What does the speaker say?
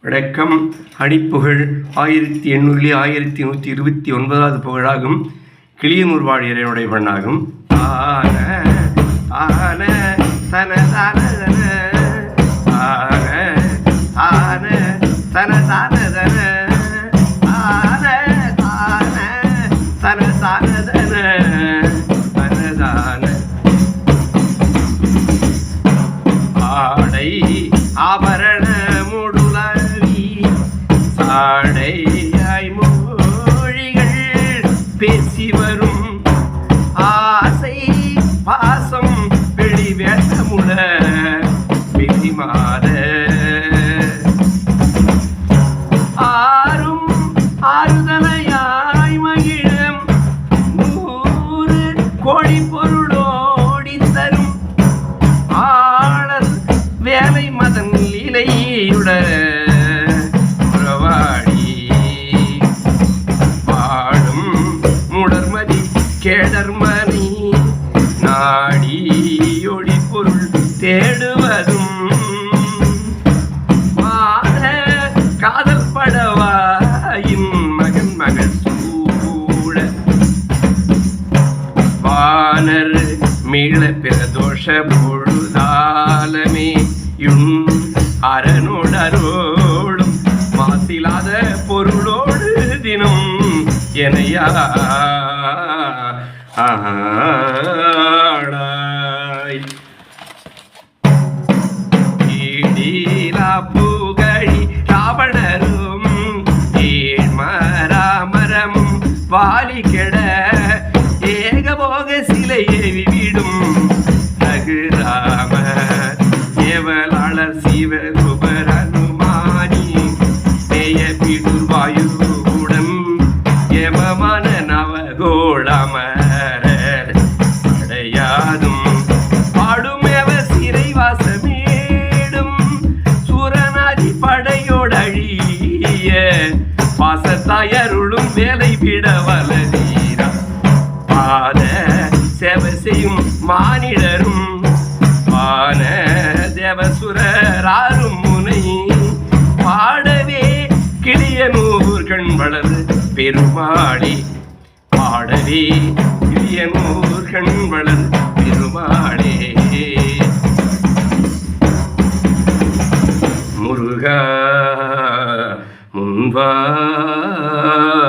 வடக்கம் அடிப்புகழ் ஆயிரத்தி எண்ணூறிலே ஆயிரத்தி நூற்றி இருபத்தி ஒன்பதாவது புகழாகும். கிளியனூர் வாழ் பெண்ணாகும். ஆன ஆன தன தான தன ஆன ஆன தன தான தன ஆன தான தன தான தன தன ஆடையாய் மொழிகள் பேசி வரும் ஆசை பாசம் வெளி வேஷமுட வெளிமாத ஆறும் ஆறுதலையாய் மகிழும் நூறு கோழி பொருளோடி தரும் ஆளல் வேலை மதன் லீலையுட முடர்மதி கேடர்மணி நாடி ஒளி பொருள் தேடுவதும். மாத காதல் படவாயின் மகன் மகள் சூழ. வானர் மீள பிரதோஷ பொழுதாலமே யுண் அரணுடரோடும் மாசிலாத பொருளோடு தினம் எனையா ஆடாய். ஈடீலா புகழி ராவணரும் ஏழ்மராமரமும் வாலி கெட ஏகபோக சிலையை விடும் ரகுராம ஏவலாளர் சிவகுபர் அனுமானி நேய பிடுர்வாயுடன் பாசத்தாயருளும் வேலை விட வளரீரா. பால சேவை செய்யும் மானிடரும் பான தேவசுரராரும் முனை. பாடவே கிளியனூர் கண் வளரு பெருமாளி. பாடவே கிளியனூர் கண் வளரு பெருமாளே. முருகா va